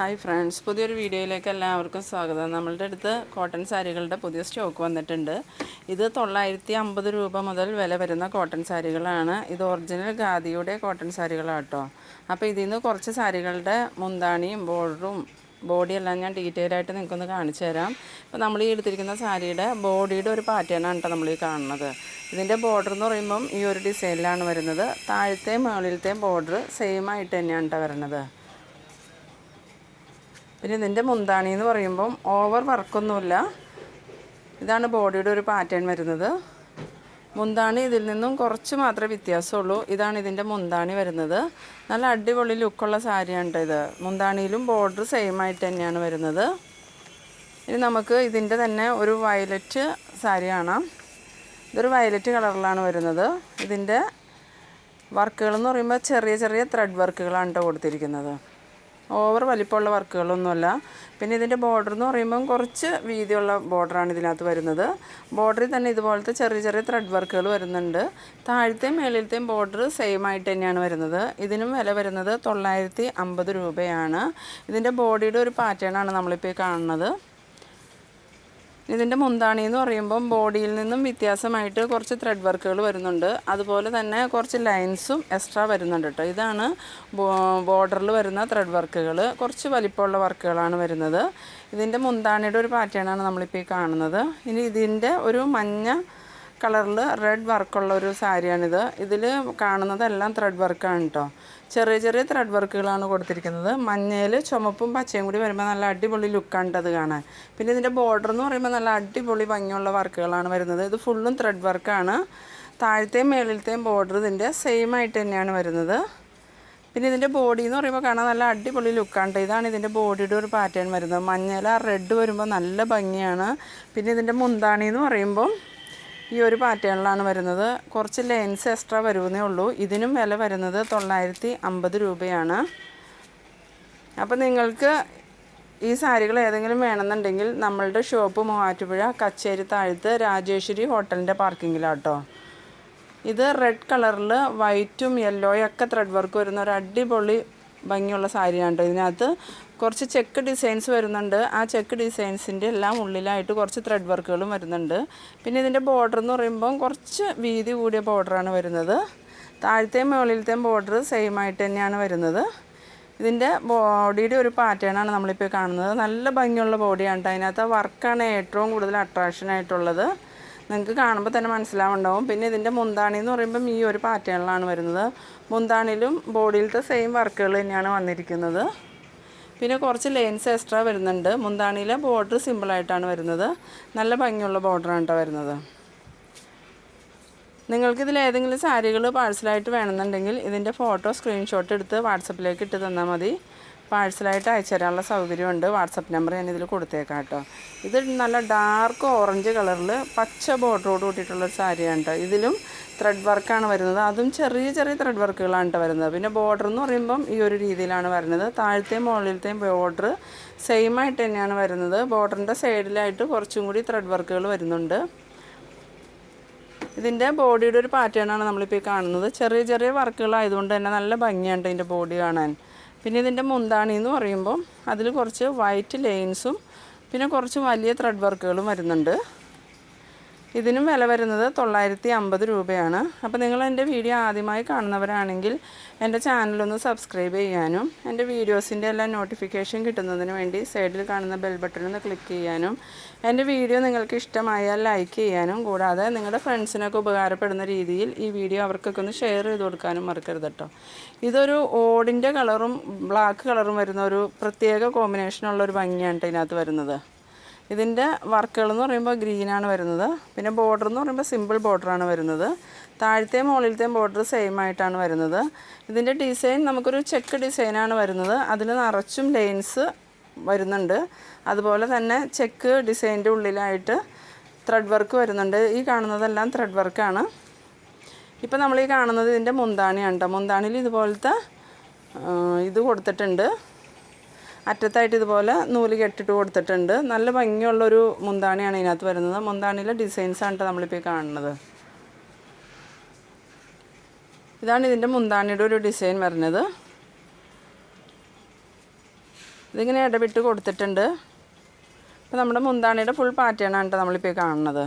Hi friends പുതിയൊരു വീഡിയോയിലേക്ക് എല്ലാവർക്കും സ്വാഗതം. നമ്മളുടെ അടുത്ത് കോട്ടൺ സാരികളുടെ പുതിയ സ്റ്റോക്ക് വന്നിട്ടുണ്ട്. ഇത് തൊള്ളായിരത്തി അമ്പത് രൂപ മുതൽ വില വരുന്ന കോട്ടൺ സാരികളാണ്. ഇത് ഒറിജിനൽ ഖാദിയുടെ കോട്ടൺ സാരികളാണ് കേട്ടോ അപ്പോൾ ഇതിൽ നിന്ന് കുറച്ച് സാരികളുടെ മുന്താണിയും ബോർഡറും ബോഡിയെല്ലാം ഞാൻ ഡീറ്റെയിൽ ആയിട്ട് നിങ്ങൾക്കൊന്ന് കാണിച്ചു തരാം. അപ്പോൾ നമ്മൾ ഈ എടുത്തിരിക്കുന്ന സാരിയുടെ ബോഡിയുടെ ഒരു പാറ്റേണാണ് കേട്ടോ നമ്മൾ ഈ കാണുന്നത്. ഇതിന്റെ ബോർഡർ എന്ന് പറയുമ്പം ഈ ഒരു ഡിസൈനിലാണ് വരുന്നത്. താഴത്തെയും മുകളിലത്തെയും ബോർഡർ സെയിം ആയിട്ട് തന്നെയാണ് കേട്ടോ വരുന്നത്. പിന്നെ ഇതിന്റെ മുന്താണി എന്ന് പറയുമ്പം ഓവർ വർക്കൊന്നുമില്ല ഇതാണ് ബോഡിയുടെ ഒരു പാറ്റേൺ വരുന്നത്. മുന്താണി ഇതിൽ നിന്നും കുറച്ച് മാത്രമേ വ്യത്യാസമുള്ളൂ. ഇതാണ് ഇതിന്റെ മുന്താണി വരുന്നത്. നല്ല അടിപൊളി ലുക്കുള്ള സാരിയാണ് ഇത്. മുന്താണിയിലും ബോർഡർ സെയിം ആയിട്ട് തന്നെയാണ് വരുന്നത്. ഇനി നമുക്ക് ഇതിന്റെ തന്നെ ഒരു വയലറ്റ് സാരി കാണാം. ഇതൊരു വയലറ്റ് കളറിലാണ് വരുന്നത്. ഇതിന്റെ വർക്കുകൾ എന്ന് പറയുമ്പോൾ ചെറിയ ചെറിയ ത്രെഡ് വർക്കുകളാണ് കേട്ടോ കൊടുത്തിരിക്കുന്നത്. ഓവർ വലിപ്പമുള്ള വർക്കുകളൊന്നുമല്ല. പിന്നെ ഇതിന്റെ ബോർഡർ എന്ന് പറയുമ്പം കുറച്ച് വീതിയുള്ള ബോർഡറാണ് ഇതിനകത്ത് വരുന്നത്. ബോർഡറിൽ തന്നെ ഇതുപോലത്തെ ചെറിയ ചെറിയ ത്രെഡ് വർക്കുകൾ വരുന്നുണ്ട്. താഴത്തെയും മേളിലത്തെയും ബോർഡർ സെയിം ആയിട്ട് തന്നെയാണ് വരുന്നത്. ഇതിനും വില വരുന്നത് തൊള്ളായിരത്തി രൂപയാണ്. ഇതിന്റെ ബോഡിയുടെ ഒരു പാറ്റേണാണ് നമ്മളിപ്പോൾ കാണുന്നത്. ഇതിന്റെ മുന്താണി എന്ന് പറയുമ്പം ബോഡിയിൽ നിന്നും വ്യത്യാസമായിട്ട് കുറച്ച് ത്രെഡ് വർക്കുകൾ വരുന്നുണ്ട്. അതുപോലെ തന്നെ കുറച്ച് ലൈൻസും എക്സ്ട്രാ വരുന്നുണ്ട് കേട്ടോ ഇതാണ് ബോർഡറിൽ വരുന്ന ത്രെഡ് വർക്കുകൾ കുറച്ച് വലിപ്പമുള്ള വർക്കുകളാണ് വരുന്നത്. ഇതിന്റെ മുന്താണിയുടെ ഒരു പാറ്റേണാണ് നമ്മളിപ്പോൾ ഈ കാണുന്നത്. ഇനി ഇതിന്റെ ഒരു മഞ്ഞ കളറിൽ റെഡ് വർക്കുള്ള ഒരു സാരിയാണിത്. ഇതിൽ കാണുന്നതെല്ലാം ത്രെഡ് വർക്കാണ് കേട്ടോ ചെറിയ ചെറിയ ത്രെഡ് വർക്കുകളാണ് കൊടുത്തിരിക്കുന്നത്. മഞ്ഞയിൽ ചുമപ്പും പച്ചയും കൂടി വരുമ്പോൾ നല്ല അടിപൊളി ലുക്കാണ് അത് കാണാൻ. പിന്നെ ഇതിന്റെ ബോർഡർ എന്ന് പറയുമ്പോൾ നല്ല അടിപൊളി ഭംഗിയുള്ള വർക്കുകളാണ് വരുന്നത്. ഇത് ഫുള്ളും ത്രെഡ് വർക്കാണ് താഴത്തെയും മേളിലത്തെയും ബോർഡർ ഇതിന്റെ സെയിം ആയിട്ട് തന്നെയാണ് വരുന്നത്. പിന്നെ ഇതിന്റെ ബോഡി എന്ന് പറയുമ്പോൾ കാണാൻ നല്ല അടിപൊളി ലുക്കാണ് ഇതാണ് ഇതിന്റെ ബോഡിയുടെ ഒരു പാറ്റേൺ വരുന്നത്. മഞ്ഞയിൽ ആ റെഡ് വരുമ്പോൾ നല്ല ഭംഗിയാണ്. പിന്നെ ഇതിന്റെ മുന്താണി എന്ന് പറയുമ്പോൾ ഈ ഒരു പാറ്റേണിലാണ് വരുന്നത്. കുറച്ച് ലെൻസ് എക്സ്ട്രാ വരുന്നേ ഉള്ളൂ. ഇതിനും വില വരുന്നത് തൊള്ളായിരത്തി അമ്പത് രൂപയാണ്. അപ്പോൾ നിങ്ങൾക്ക് ഈ സാരികൾ ഏതെങ്കിലും വേണമെന്നുണ്ടെങ്കിൽ നമ്മളുടെ ഷോപ്പ് മൂവാറ്റുപുഴ കച്ചേരി താഴത്ത് രാജേശ്വരി ഹോട്ടലിന്റെ പാർക്കിങ്ങിലാട്ടോ. ഇത് റെഡ് കളറിൽ വൈറ്റും യെല്ലോയും ഒക്കെ ത്രെഡ് വർക്ക് വരുന്ന ഒരു അടിപൊളി ഭംഗിയുള്ള സാരിയാണ് കേട്ടോ ഇതിനകത്ത്. കുറച്ച് ചെക്ക് ഡിസൈൻസ് വരുന്നുണ്ട്. ആ ചെക്ക് ഡിസൈൻസിന്റെ എല്ലാം ഉള്ളിലായിട്ട് കുറച്ച് ത്രെഡ് വർക്കുകളും വരുന്നുണ്ട്. പിന്നെ ഇതിന്റെ ബോർഡർ എന്ന് പറയുമ്പം കുറച്ച് വീതി കൂടിയ ബോർഡറാണ് വരുന്നത്. താഴത്തെയും മുകളിലത്തെയും ബോർഡർ സെയിം ആയിട്ട് തന്നെയാണ് വരുന്നത്. ഇതിന്റെ ബോഡിയുടെ ഒരു പാറ്റേണാണ് നമ്മളിപ്പോൾ കാണുന്നത്. നല്ല ഭംഗിയുള്ള ബോഡിയാണ് അതിനകത്ത് വർക്കാണ് ഏറ്റവും കൂടുതൽ അട്രാക്ഷൻ ആയിട്ടുള്ളത്. നിങ്ങൾക്ക് കാണുമ്പോൾ തന്നെ മനസ്സിലാവുണ്ടാവും. പിന്നെ ഇതിന്റെ മുന്താണി എന്ന് പറയുമ്പം ഈ ഒരു പാറ്റേണിലാണ് വരുന്നത്. മുന്താണിയിലും ബോഡിയിലത്തെ സെയിം വർക്കുകൾ തന്നെയാണ് വന്നിരിക്കുന്നത്. പിന്നെ കുറച്ച് ലെയിൻസ് എക്സ്ട്രാ വരുന്നുണ്ട്. മുന്താണിയിലെ ബോർഡർ സിമ്പിളായിട്ടാണ് വരുന്നത്. നല്ല ഭംഗിയുള്ള ബോർഡറാണ് കേട്ടോ വരുന്നത്. നിങ്ങൾക്കിതിൽ ഏതെങ്കിലും സാരികൾ പാഴ്സലായിട്ട് വേണമെന്നുണ്ടെങ്കിൽ ഇതിന്റെ ഫോട്ടോ സ്ക്രീൻഷോട്ട് എടുത്ത് വാട്സപ്പിലേക്ക് ഇട്ട് തന്നാൽ മതി. പാഴ്സലായിട്ട് അയച്ചു തരാനുള്ള സൗകര്യമുണ്ട്. വാട്സപ്പ് നമ്പർ ഞാൻ ഇതിൽ കൊടുത്തേക്കാം കേട്ടോ ഇത് നല്ല ഡാർക്ക് ഓറഞ്ച് കളറിൽ പച്ച ബോർഡറോട് കൂട്ടിയിട്ടുള്ളൊരു സാരിയാണ് കേട്ടോ ഇതിലും ത്രെഡ് വർക്കാണ് വരുന്നത്. അതും ചെറിയ ചെറിയ ത്രെഡ് വർക്കുകളാണ് കേട്ടോ വരുന്നത്. പിന്നെ ബോർഡർ എന്ന് പറയുമ്പം ഈ ഒരു രീതിയിലാണ് വരുന്നത്. താഴത്തെയും മുകളിലത്തെയും ബോർഡർ സെയിം ആയിട്ട് തന്നെയാണ് വരുന്നത്. ബോർഡറിന്റെ സൈഡിലായിട്ട് കുറച്ചും കൂടി ത്രെഡ് വർക്കുകൾ വരുന്നുണ്ട്. ഇതിന്റെ ബോഡിയുടെ ഒരു പാറ്റേണാണ് നമ്മളിപ്പോൾ ഈ കാണുന്നത്. ചെറിയ ചെറിയ വർക്കുകളായതുകൊണ്ട് തന്നെ നല്ല ഭംഗിയാണ് ഇതിന്റെ ബോഡി കാണാൻ. പിന്നെ ഇതിന്റെ മുന്താണി എന്ന് പറയുമ്പോൾ അതിൽ കുറച്ച് വൈറ്റ് ലൈൻസും പിന്നെ കുറച്ച് വലിയ ത്രെഡ് വർക്കുകളും വരുന്നുണ്ട്. ഇതിനും വില വരുന്നത് തൊള്ളായിരത്തി അമ്പത് രൂപയാണ്. അപ്പോൾ നിങ്ങൾ എന്റെ വീഡിയോ ആദ്യമായി കാണുന്നവരാണെങ്കിൽ എന്റെ ചാനലൊന്ന് സബ്സ്ക്രൈബ് ചെയ്യാനും എന്റെ വീഡിയോസിന്റെ എല്ലാം നോട്ടിഫിക്കേഷൻ കിട്ടുന്നതിന് വേണ്ടി സൈഡിൽ കാണുന്ന ബെൽ ബട്ടൺ ഒന്ന് ക്ലിക്ക് ചെയ്യാനും എന്റെ വീഡിയോ നിങ്ങൾക്ക് ഇഷ്ടമായാൽ ലൈക്ക് ചെയ്യാനും കൂടാതെ നിങ്ങളുടെ ഫ്രണ്ട്സിനൊക്കെ ഉപകാരപ്പെടുന്ന രീതിയിൽ ഈ വീഡിയോ അവർക്കൊക്കെ ഒന്ന് ഷെയർ ചെയ്ത് കൊടുക്കാനും മറക്കരുത് കേട്ടോ ഇതൊരു ഓടിന്റെ കളറും ബ്ലാക്ക് കളറും വരുന്ന ഒരു പ്രത്യേക കോമ്പിനേഷനുള്ള ഒരു ഭംഗിയാണ് ഇതിനകത്ത് വരുന്നത്. ഇതിന്റെ വർക്കുകൾ എന്ന് പറയുമ്പോൾ ഗ്രീനാണ് വരുന്നത്. പിന്നെ ബോർഡർ എന്ന് പറയുമ്പോൾ സിമ്പിൾ ബോർഡറാണ് വരുന്നത്. താഴത്തെയും മുകളിലത്തെയും ബോർഡർ സെയിം ആയിട്ടാണ് വരുന്നത്. ഇതിന്റെ ഡിസൈൻ നമുക്കൊരു ചെക്ക് ഡിസൈനാണ് വരുന്നത്. അതിൽ നിറച്ചും ലൈൻസ് വരുന്നുണ്ട്. അതുപോലെ തന്നെ ചെക്ക് ഡിസൈന്റെ ഉള്ളിലായിട്ട് ത്രെഡ് വർക്ക് വരുന്നുണ്ട്. ഈ കാണുന്നതെല്ലാം ത്രെഡ് വർക്കാണ് ഇപ്പോൾ നമ്മൾ ഈ കാണുന്നത് ഇതിന്റെ മുന്താണിയാണ് കേട്ടോ. മുന്താണിയിൽ ഇതുപോലത്തെ ഇത് കൊടുത്തിട്ടുണ്ട്. അറ്റത്തായിട്ട് ഇതുപോലെ നൂൽ കെട്ടിട്ട് കൊടുത്തിട്ടുണ്ട്. നല്ല ഭംഗിയുള്ളൊരു മുന്താണിയാണ് ഇതിനകത്ത് വരുന്നത്. മുന്താണിയിലെ ഡിസൈൻസ് ആണ് നമ്മളിപ്പോൾ കാണുന്നത്. ഇതാണ് ഇതിന്റെ മുന്താണിയുടെ ഒരു ഡിസൈൻ വരുന്നത്. ഇതിങ്ങനെ ഇടവിട്ട് കൊടുത്തിട്ടുണ്ട്. അപ്പോൾ നമ്മുടെ മുന്താണിയുടെ ഫുൾ പാറ്റേൺ ആണ് നമ്മളിപ്പോൾ കാണുന്നത്.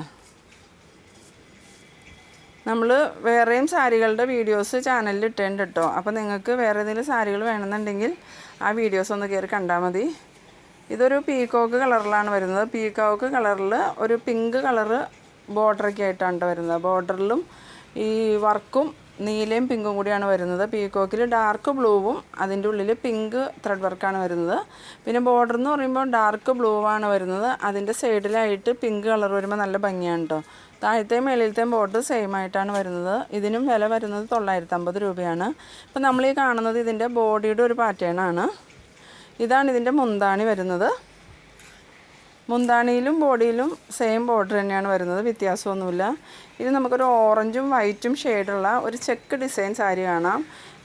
നമ്മൾ വേറെയും സാരികളുടെ വീഡിയോസ് ചാനലിൽ ഇട്ടുണ്ട് കേട്ടോ അപ്പോൾ നിങ്ങൾക്ക് വേറെ ഏതെങ്കിലും സാരികൾ വേണമെന്നുണ്ടെങ്കിൽ ആ വീഡിയോസ് ഒന്ന് കയറി കണ്ടാൽ മതി. ഇതൊരു പീക്കോക്ക് കളറിലാണ് വരുന്നത്. പീക്കോക്ക് കളറിൽ ഒരു പിങ്ക് കളറ് ബോർഡറൊക്കെ ആയിട്ടാണ് ട്ടോ വരുന്നത്. ബോർഡറിലും ഈ വർക്കും നീലയും പിങ്കും കൂടിയാണ് വരുന്നത്. പീക്കോക്കിൽ ഡാർക്ക് ബ്ലൂവും അതിന്റെ ഉള്ളിൽ പിങ്ക് ത്രെഡ് വർക്കാണ് വരുന്നത്. പിന്നെ ബോർഡർ എന്ന് പറയുമ്പോൾ ഡാർക്ക് ബ്ലൂ ആണ് വരുന്നത്. അതിന്റെ സൈഡിലായിട്ട് പിങ്ക് കളർ വരുമ്പോൾ നല്ല ഭംഗിയാണ് കേട്ടോ താഴത്തെയും മേളിലത്തെയും ബോർഡർ സെയിം ആയിട്ടാണ് വരുന്നത്. ഇതിനും വില വരുന്നത് തൊള്ളായിരത്തി അമ്പത് രൂപയാണ്. ഇപ്പം നമ്മൾ ഈ കാണുന്നത് ഇതിന്റെ ബോഡിയുടെ ഒരു പാറ്റേണാണ് ഇതാണ് ഇതിന്റെ മുന്താണി വരുന്നത്. മുന്താണിയിലും ബോഡിയിലും സെയിം ബോർഡർ തന്നെയാണ് വരുന്നത്. വ്യത്യാസമൊന്നുമില്ല. ഇത് നമുക്കൊരു ഓറഞ്ചും വൈറ്റും ഷെയ്ഡുള്ള ഒരു ചെക്ക് ഡിസൈൻ സാരി കാണാം.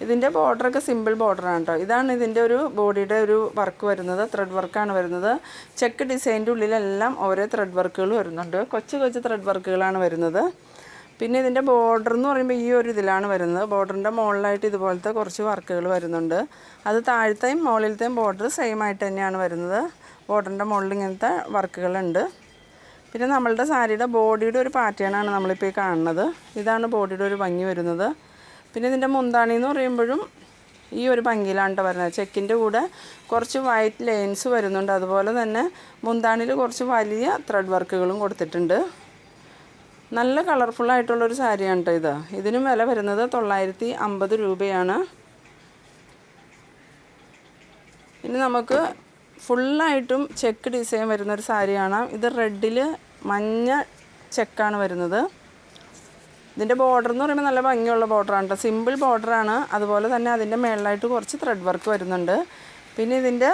ഇതിന്റെ ബോർഡറൊക്കെ സിമ്പിൾ ബോർഡറാണ് കേട്ടോ. ഇതാണ് ഇതിന്റെ ഒരു ബോഡിയുടെ ഒരു വർക്ക് വരുന്നത് ത്രെഡ് വർക്കാണ് വരുന്നത്. ചെക്ക് ഡിസൈന്റെ ഉള്ളിലെല്ലാം ഓരോ ത്രെഡ് വർക്കുകൾ വരുന്നുണ്ട്. കൊച്ചു കൊച്ചു ത്രെഡ് വർക്കുകളാണ് വരുന്നത്. പിന്നെ ഇതിന്റെ ബോർഡർ എന്ന് പറയുമ്പോൾ ഈ ഒരു ഇതിലാണ് വരുന്നത്. ബോർഡറിന്റെ മുകളിലായിട്ട് ഇതുപോലത്തെ കുറച്ച് വർക്കുകൾ വരുന്നുണ്ട്. അത് താഴത്തെയും മുകളിലത്തെയും ബോർഡർ സെയിം ആയിട്ട് തന്നെയാണ് വരുന്നത്. ബോർഡറിന്റെ മുകളിൽ ഇങ്ങനത്തെ വർക്കുകളുണ്ട് പിന്നെ നമ്മളുടെ സാരിയുടെ ബോഡിയുടെ ഒരു പാറ്റേണാണ് നമ്മളിപ്പോൾ ഈ കാണുന്നത്. ഇതാണ് ബോഡിയുടെ ഒരു ഭംഗി വരുന്നത്. പിന്നെ ഇതിന്റെ മുന്താണി എന്ന് പറയുമ്പോഴും ഈ ഒരു ഭംഗിയിലാണ് വരുന്നത്. ചെക്കിന്റെ കൂടെ കുറച്ച് വൈറ്റ് ലൈൻസ് വരുന്നുണ്ട്. അതുപോലെ തന്നെ മുന്താണിയിൽ കുറച്ച് വലിയ ത്രെഡ് വർക്കുകളും കൊടുത്തിട്ടുണ്ട്. നല്ല കളർഫുൾ സാരിയാണ് കേട്ടോ ഇത്. ഇതിനും വില വരുന്നത് തൊള്ളായിരത്തി അമ്പത് രൂപയാണ്. ഇനി നമുക്ക് ഫുള്ളായിട്ടും ചെക്ക് ഡിസൈൻ വരുന്നൊരു സാരിയാണ്. ഇത് റെഡിൽ മഞ്ഞ ചെക്കാണ് വരുന്നത്. ഇതിന്റെ ബോർഡർ എന്ന് പറയുമ്പോൾ നല്ല ഭംഗിയുള്ള ബോർഡറാണ് കേട്ടോ സിമ്പിൾ ബോർഡറാണ് അതുപോലെ തന്നെ അതിന്റെ മേളിലായിട്ട് കുറച്ച് ത്രെഡ് വർക്ക് വരുന്നുണ്ട്. പിന്നെ ഇതിന്റെ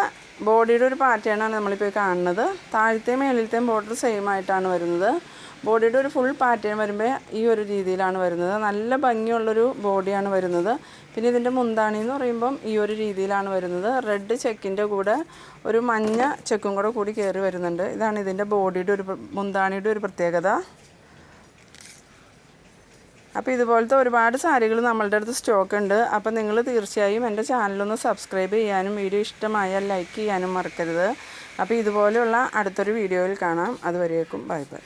ബോഡിയുടെ ഒരു പാറ്റേണാണ് നമ്മളിപ്പോൾ കാണുന്നത്. താഴത്തെയും മേളിലത്തെയും ബോർഡർ സെയിം ആയിട്ടാണ് വരുന്നത്. ബോഡിയുടെ ഒരു ഫുൾ പാറ്റേൺ വരുമ്പോൾ ഈ ഒരു രീതിയിലാണ് വരുന്നത്. നല്ല ഭംഗിയുള്ളൊരു ബോഡിയാണ് വരുന്നത്. പിന്നെ ഇതിന്റെ മുന്താണി എന്ന് പറയുമ്പം ഈ ഒരു രീതിയിലാണ് വരുന്നത്. റെഡ് ചെക്കിന്റെ കൂടെ ഒരു മഞ്ഞ ചെക്കും കൂടെ കൂടി കയറി വരുന്നുണ്ട്. ഇതാണ് ഇതിന്റെ ബോഡിയുടെ ഒരു മുന്താണിയുടെ ഒരു പ്രത്യേകത. അപ്പോൾ ഇതുപോലത്തെ ഒരുപാട് സാരികൾ നമ്മളുടെ അടുത്ത് സ്റ്റോക്ക് ഉണ്ട് അപ്പോൾ നിങ്ങൾ തീർച്ചയായും എന്റെ ചാനലൊന്ന് സബ്സ്ക്രൈബ് ചെയ്യാനും വീഡിയോ ഇഷ്ടമായാൽ ലൈക്ക് ചെയ്യാനും മറക്കരുത്. അപ്പോൾ ഇതുപോലെയുള്ള അടുത്തൊരു വീഡിയോയിൽ കാണാം. അതുവരേക്കും ബൈ ബൈ.